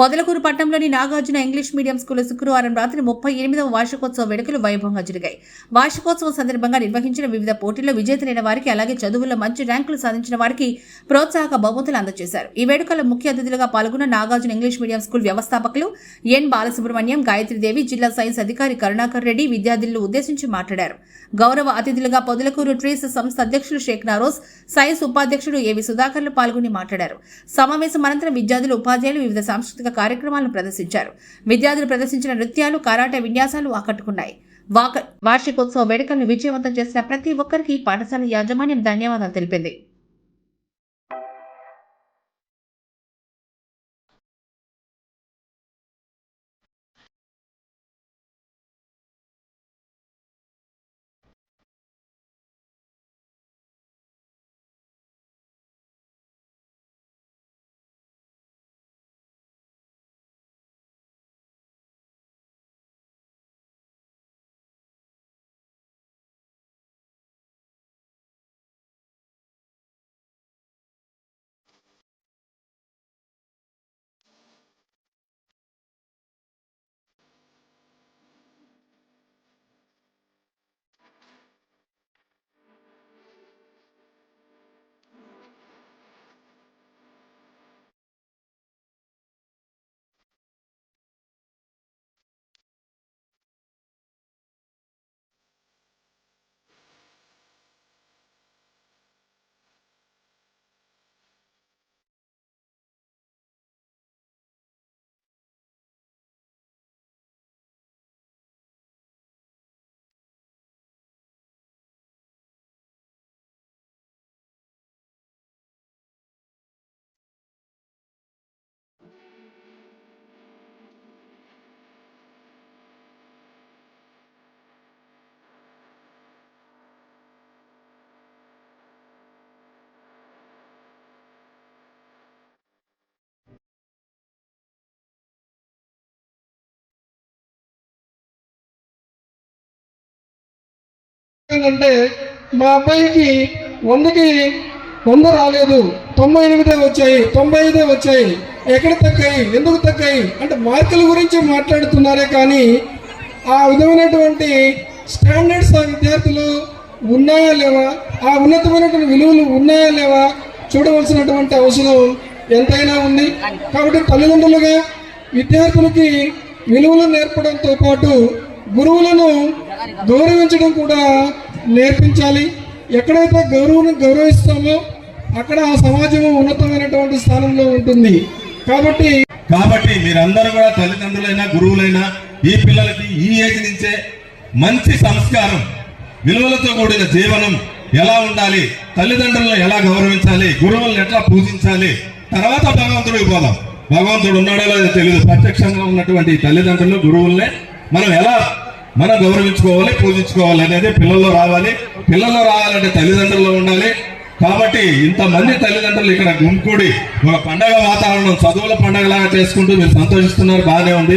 పొదలకూరు పట్టణంలోని Nagarjuna English medium school శుక్రవారం రాత్రి ముప్పై ఎనిమిదవ వార్షికోత్సవ వేడుకలు వైభవంగా జరిగాయి. వార్షికోత్సవం సందర్భంగా నిర్వహించిన వివిధ పోటీల్లో విజేతలైన వారికి అలాగే చదువుల్లో మంచి ర్యాంకులు సాధించిన వారికి ప్రోత్సాహక బహుమతులు అందజేశారు. ఈ వేడుకల్లో ముఖ్య అతిథులుగా పాల్గొన్న నాగార్జున ఇంగ్లీష్ మీడియం స్కూల్ వ్యవస్థాపకులు ఎన్ బాలసుబ్రహ్మణ్యం గాయత్రీదేవి జిల్లా సైన్స్ అధికారి కరుణాకర్ రెడ్డి విద్యార్థులను ఉద్దేశించి మాట్లాడారు. గౌరవ అతిథులుగా పొదలకూరు ట్రీస్ సంస్థ అధ్యక్షులు షేక్ నారోజ్ సైన్స్ ఉపాధ్యక్షుడు ఏవి సుధాకర్లు పాల్గొని మాట్లాడారు. సమావేశం అనంతరం విద్యార్థులు ఉపాధ్యాయులు వివిధ సాంస్కృతిక కార్యక్రమాలను ప్రదర్శించారు. విద్యార్థులు ప్రదర్శించిన నృత్యాలు కరాటే విన్యాసాలు ఆకట్టుకున్నాయి. వాక- వార్షికోత్సవ వేడుకలను విజయవంతం చేసిన ప్రతి ఒక్కరికి పాఠశాల యాజమాన్యం ధన్యవాదాలు తెలిపింది. ఏంటంటే మా అబ్బాయికి వందకి వంద రాలేదు తొంభై ఎనిమిదే వచ్చాయి తొంభై ఐదే వచ్చాయి. ఎక్కడ తగ్గాయి? ఎందుకు తగ్గాయి? అంటే మార్కుల గురించి మాట్లాడుతున్నారే కానీ ఆ విధమైనటువంటి స్టాండర్డ్స్ ఆ విద్యార్థులు ఉన్నాయా లేవా? ఆ ఉన్నతమైనటువంటి విలువలు ఉన్నాయా లేవా? చూడవలసినటువంటి అవసరం ఎంతైనా ఉంది. కాబట్టి తల్లిదండ్రులుగా విద్యార్థులకి విలువలు నేర్పడంతో పాటు గురువులను గౌరవించడం కూడా నేర్పించాలి. ఎక్కడైతే గౌరవం గౌరవిస్తామో అక్కడ ఆ సమాజం ఉన్నతమైనటువంటి స్థానంలో ఉంటుంది. కాబట్టి కాబట్టి మీరందరూ కూడా తల్లిదండ్రులైనా గురువులైనా ఈ పిల్లలకి ఈ ఏజ్ నుంచే మంచి సంస్కారం విలువలతో కూడిన జీవనం ఎలా ఉండాలి తల్లిదండ్రులను ఎలా గౌరవించాలి గురువులను ఎట్లా పూజించాలి తర్వాత భగవంతుడికి పోదాం. భగవంతుడు ఉన్నాడో లేదో తెలియదు ప్రత్యక్షంగా ఉన్నటువంటి తల్లిదండ్రులు గురువుల్ని మనం ఎలా మనం గౌరవించుకోవాలి పూజించుకోవాలి అనేది పిల్లల్లో రావాలి. పిల్లల్లో రావాలంటే తల్లిదండ్రుల్లో ఉండాలి. కాబట్టి ఇంతమంది తల్లిదండ్రులు ఇక్కడ గుంపుకూడి ఒక పండగ వాతావరణం చదువుల పండగలాగా చేసుకుంటూ మీరు సంతోషిస్తున్నారు బాగానే ఉంది.